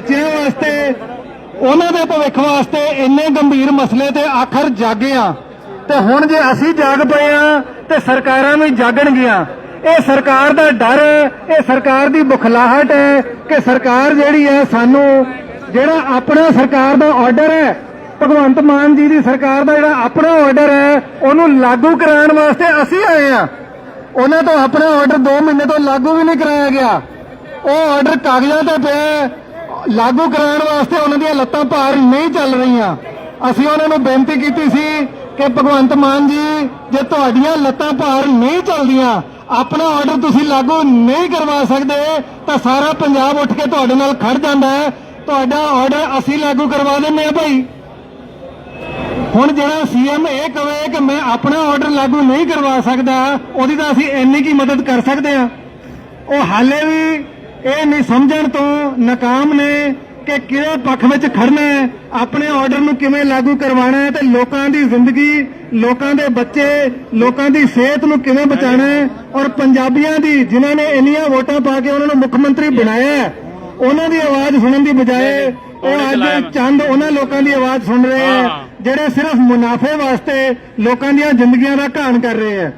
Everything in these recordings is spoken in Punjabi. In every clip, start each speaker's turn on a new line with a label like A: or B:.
A: ਬੱਚਿਆਂ ਵਾਸਤੇ, ਉਹਨਾਂ ਦੇ ਭਵਿੱਖ ਵਾਸਤੇ ਇੰਨੇ ਗੰਭੀਰ ਮਸਲੇ ਤੇ ਆਖਰ ਜਾਗੇ ਆ। ਤੇ ਹੁਣ ਜੇ ਅਸੀਂ ਜਾਗ ਪਏ ਆ, ਤੇ ਸਰਕਾਰਾਂ ਵੀ ਜਾਗਣਗੀਆਂ। ਇਹ ਸਰਕਾਰ ਦਾ ਡਰ ਹੈ ਇਹ ਸਰਕਾਰ ਦੀ ਬੁਖਲਾਹਟ ਹੈ ਕਿ ਸਰਕਾਰ ਜਿਹੜੀ ਹੈ ਸਾਨੂੰ, ਜਿਹੜਾ ਆਪਣਾ ਸਰਕਾਰ ਦਾ ਆਰਡਰ ਹੈ, ਭਗਵੰਤ ਮਾਨ ਜੀ ਦੀ ਸਰਕਾਰ ਦਾ ਜਿਹੜਾ ਆਪਣਾ ਆਰਡਰ ਹੈ, ਉਹਨੂੰ ਲਾਗੂ ਕਰਾਉਣ ਵਾਸਤੇ ਅਸੀਂ ਆਏ ਆ। ਉਹਨਾਂ ਤੋਂ ਆਪਣਾ ਆਰਡਰ 2 ਮਹੀਨੇ ਤੋਂ ਲਾਗੂ ਵੀ ਨਹੀਂ ਕਰਾਇਆ ਗਿਆ। ਉਹ ਆਰਡਰ ਕਾਗਜ਼ਾਂ ਤੇ ਪਿਆ ਲਾਗੂ ਕਰਾਉਣ ਵਾਸਤੇ ਉਹਨਾਂ ਦੀਆਂ ਲੱਤਾਂ ਭਾਰ ਨਹੀਂ ਚੱਲ ਰਹੀਆਂ। ਅਸੀਂ ਉਹਨਾਂ ਨੂੰ ਬੇਨਤੀ ਕੀਤੀ ਸੀ ਕਿ ਭਗਵੰਤ ਮਾਨ ਜੀ, ਜੇ ਤੁਹਾਡੀਆਂ ਲੱਤਾਂ ਭਾਰ ਨਹੀਂ ਚੱਲਦੀਆਂ, ਆਪਣਾ ਆਰਡਰ ਤੁਸੀਂ ਲਾਗੂ ਨਹੀਂ ਕਰਵਾ ਸਕਦੇ, ਤਾਂ ਸਾਰਾ ਪੰਜਾਬ ਉੱਠ ਕੇ ਤੁਹਾਡੇ ਨਾਲ ਖੜ ਜਾਂਦਾ ਹੈ। ਤੁਹਾਡਾ ਆਰਡਰ ਅਸੀਂ ਲਾਗੂ ਕਰਵਾ ਦਿੰਦੇ ਆ ਭਾਈ। ਹੁਣ ਜਿਹੜਾ ਸੀਐਮ ਇਹ ਕਵੇ ਕਿ ਮੈਂ ਆਪਣਾ ਆਰਡਰ ਲਾਗੂ ਨਹੀਂ ਕਰਵਾ ਸਕਦਾ, ਉਹਦੀ ਤਾਂ ਅਸੀਂ ਇੰਨੀ ਕੀ ਮਦਦ ਕਰ ਸਕਦੇ ਆ ਉਹ ਹਾਲੇ ਵੀ ਇਹ ਨਹੀਂ ਸਮਝਣ ਤੋਂ ਨਾਕਾਮ ਨੇ ਕਿ ਕਿਹੜੇ ਪੱਖ ਵਿੱਚ ਖੜਨਾ ਹੈ ਆਪਣੇ ਆਰਡਰ ਨੂੰ ਕਿਵੇਂ ਲਾਗੂ ਕਰਵਾਉਣਾ ਹੈ ਤੇ ਲੋਕਾਂ ਦੀ ਜ਼ਿੰਦਗੀ ਲੋਕਾਂ ਦੇ ਬੱਚੇ ਲੋਕਾਂ ਦੀ ਸਿਹਤ ਨੂੰ ਕਿਵੇਂ ਬਚਾਉਣਾ ਹੈ ਔਰ ਪੰਜਾਬੀਆਂ ਦੀ ਜਿਨ੍ਹਾਂ ਨੇ ਇੰਨੀਆਂ ਵੋਟਾਂ ਪਾ ਕੇ ਉਹਨਾਂ ਨੂੰ ਮੁੱਖ ਮੰਤਰੀ ਬਣਾਇਆ ਉਹਨਾਂ ਦੀ ਆਵਾਜ਼ ਸੁਣਨ ਦੀ ਬਜਾਏ ਉਹ ਅੱਜ ਚੰਦ ਉਹਨਾਂ ਲੋਕਾਂ ਦੀ ਆਵਾਜ਼ ਸੁਣ ਰਹੇ ਹੈ। ਜਿਹੜੇ ਸਿਰਫ ਮੁਨਾਫੇ ਵਾਸਤੇ ਲੋਕਾਂ ਦੀਆਂ ਜ਼ਿੰਦਗੀਆਂ ਦਾ ਘਾਣ ਕਰ ਰਹੇ ਹੈ।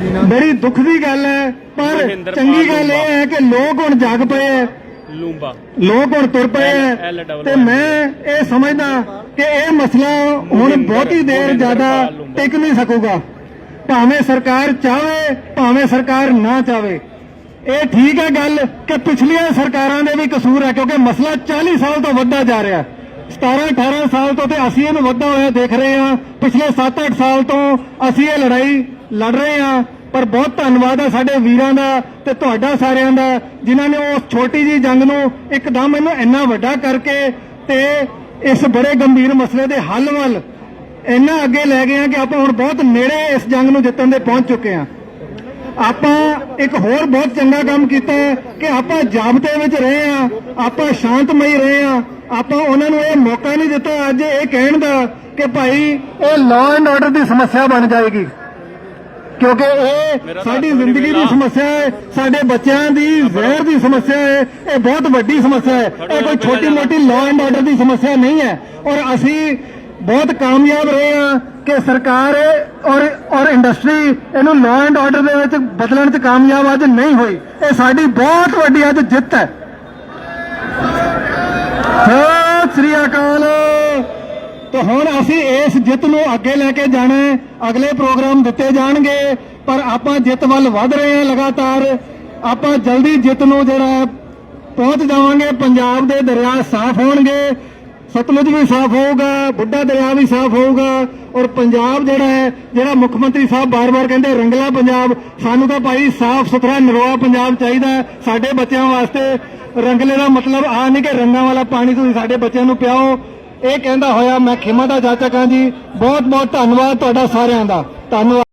A: ਬੜੀ ਦੁੱਖ ਦੀ ਗੱਲ ਹੈ ਪਰ ਚੰਗੀ ਗੱਲ ਇਹ ਹੈ ਕਿ ਲੋਕ ਹੁਣ ਜਾਗ ਪਏ ਹੈ।
B: ਲੂੰਬਾ।
A: ਲੋਕ ਹੁਣ ਤੁਰ ਪਏ ਹੈ। ਤੇ। ਮੈਂ ਇਹ ਸਮਝਦਾ ਕਿ ਇਹ ਮਸਲਾ ਹੁਣ ਬਹੁਤੀ ਦੇਰ ਜ਼ਿਆਦਾ। ਟਿਕ ਨਹੀਂ ਸਕੂਗਾ। ਭਾਵੇਂ ਸਰਕਾਰ ਚਾਹੇ ਭਾਵੇਂ ਸਰਕਾਰ ਨਾ ਚਾਹੇ ਇਹ ਠੀਕ ਹੈ ਗੱਲ ਕਿ ਪਿਛਲੀਆਂ ਸਰਕਾਰਾਂ ਦੇ ਵੀ ਕਸੂਰ ਹੈ ਕਿਉਂਕਿ ਮਸਲਾ 40 ਸਾਲ ਤੋਂ ਵੱਧਦਾ ਜਾ ਰਿਹਾ 17 18 ਸਾਲ ਤੋਂ ਤੇ ਅਸੀਂ ਇਹਨੂੰ ਵੱਧਦਾ ਹੋਇਆ ਦੇਖ ਰਹੇ ਹਾਂ। ਪਿਛਲੇ 7-8 ਸਾਲ ਤੋਂ ਅਸੀਂ ਇਹ ਲੜਾਈ ਲੜ ਰਹੇ ਹਾਂ, ਪਰ ਬਹੁਤ ਧੰਨਵਾਦ ਆ ਸਾਡੇ ਵੀਰਾਂ ਦਾ ਤੇ ਤੁਹਾਡਾ ਸਾਰਿਆਂ ਦਾ, ਜਿਨ੍ਹਾਂ ਨੇ ਉਸ ਛੋਟੀ ਜੀ ਜੰਗ ਨੂੰ ਇੱਕਦਮ ਇਹਨੂੰ ਇੰਨਾ ਵੱਡਾ ਕਰਕੇ ਤੇ ਇਸ ਬੜੇ ਗੰਭੀਰ ਮਸਲੇ ਦੇ ਹੱਲ ਵੱਲ ਇੰਨਾ ਅੱਗੇ ਲੈ ਗਏ ਹਾਂ ਕਿ ਆਪਾਂ ਹੁਣ ਬਹੁਤ ਨੇੜੇ ਇਸ ਜੰਗ ਨੂੰ ਜਿੱਤਣ ਦੇ ਪਹੁੰਚ ਚੁੱਕੇ ਹਾਂ। ਆਪਾਂ ਇੱਕ ਹੋਰ ਬਹੁਤ ਚੰਗਾ ਕੰਮ ਕੀਤਾ ਹੈ ਕਿ ਆਪਾਂ ਜਾਬਤੇ ਵਿੱਚ ਰਹੇ ਆ ਆਪਾਂ ਸ਼ਾਂਤਮਈ ਰਹੇ ਆ ਆਪਾਂ ਉਹਨਾਂ ਨੂੰ ਇਹ ਮੌਕਾ ਨਹੀਂ ਦਿੱਤਾ ਅੱਜ ਇਹ ਕਹਿਣ ਦਾ ਕਿ ਭਾਈ ਇਹ ਲਾਅ ਐਂਡ ਆਰਡਰ ਦੀ ਸਮੱਸਿਆ ਬਣ ਜਾਏਗੀ। ਕਿਉਂਕਿ ਇਹ ਸਾਡੀ ਜ਼ਿੰਦਗੀ ਦੀ ਸਮੱਸਿਆ ਹੈ ਸਾਡੇ ਬੱਚਿਆਂ ਦੀ ਜ਼ਹਿਰ ਦੀ ਸਮੱਸਿਆ ਹੈ ਇਹ ਬਹੁਤ ਵੱਡੀ ਸਮੱਸਿਆ ਹੈ। ਇਹ ਕੋਈ ਛੋਟੀ ਮੋਟੀ ਲਾਅ ਐਂਡ ਆਰਡਰ ਦੀ ਸਮੱਸਿਆ ਨਹੀਂ ਹੈ। ਔਰ ਅਸੀਂ ਬਹੁਤ ਕਾਮਯਾਬ ਰਹੇ ਹਾਂ ਕਿ ਸਰਕਾਰ ਔਰ ਔਰ ਇੰਡਸਟਰੀ ਇਹਨੂੰ ਲਾਅ ਐਂਡ ਆਰਡਰ ਦੇ ਵਿੱਚ ਬਦਲਣ 'ਚ ਕਾਮਯਾਬ ਅੱਜ ਨਹੀਂ ਹੋਈ। ਇਹ ਸਾਡੀ ਬਹੁਤ ਵੱਡੀ ਅੱਜ ਜਿੱਤ ਹੈ। ਸਤਿ ਸ੍ਰੀ ਅਕਾਲ। ਤੇ ਹੁਣ ਅਸੀਂ ਇਸ ਜਿੱਤ ਨੂੰ ਅੱਗੇ ਲੈ ਕੇ ਜਾਣਾ ਹੈ। ਅਗਲੇ ਪ੍ਰੋਗਰਾਮ ਦਿੱਤੇ ਜਾਣਗੇ, ਪਰ ਆਪਾਂ ਜਿੱਤ ਵੱਲ ਵਧ ਰਹੇ ਹਾਂ ਲਗਾਤਾਰ। ਆਪਾਂ ਜਲਦੀ ਜਿੱਤ ਨੂੰ ਜਿਹੜਾ ਪਹੁੰਚ ਜਾਵਾਂਗੇ। ਪੰਜਾਬ ਦੇ ਦਰਿਆ ਸਾਫ਼ ਹੋਣਗੇ। ਸਤਲੁਜ ਵੀ ਸਾਫ਼ ਹੋਊਗਾ, ਬੁੱਢਾ ਦਰਿਆ ਵੀ ਸਾਫ਼ ਹੋਊਗਾ। ਔਰ ਪੰਜਾਬ ਜਿਹੜਾ ਹੈ, ਜਿਹੜਾ ਮੁੱਖ ਮੰਤਰੀ ਸਾਹਿਬ ਬਾਰ-ਬਾਰ ਕਹਿੰਦੇ ਰੰਗਲਾ ਪੰਜਾਬ, ਸਾਨੂੰ ਤਾਂ ਭਾਈ ਸਾਫ਼ ਸੁਥਰਾ ਨਰੋਆ ਪੰਜਾਬ ਚਾਹੀਦਾ ਸਾਡੇ ਬੱਚਿਆਂ ਵਾਸਤੇ। ਰੰਗਲੇ ਦਾ ਮਤਲਬ ਆ ਨਹੀਂ ਕਿ ਰੰਗਾਂ ਵਾਲਾ ਪਾਣੀ ਤੁਸੀਂ ਸਾਡੇ ਬੱਚਿਆਂ ਨੂੰ ਪਿਆਓ। ਇਹ ਕਹਿੰਦਾ ਹੋਇਆ ਮੈਂ ਖਿਮਾ ਦਾ ਜਾਚਕ ਹਾਂ ਜੀ ਬਹੁਤ ਬਹੁਤ ਧੰਨਵਾਦ ਤੁਹਾਡਾ ਸਾਰਿਆਂ ਦਾ। ਧੰਨਵਾਦ।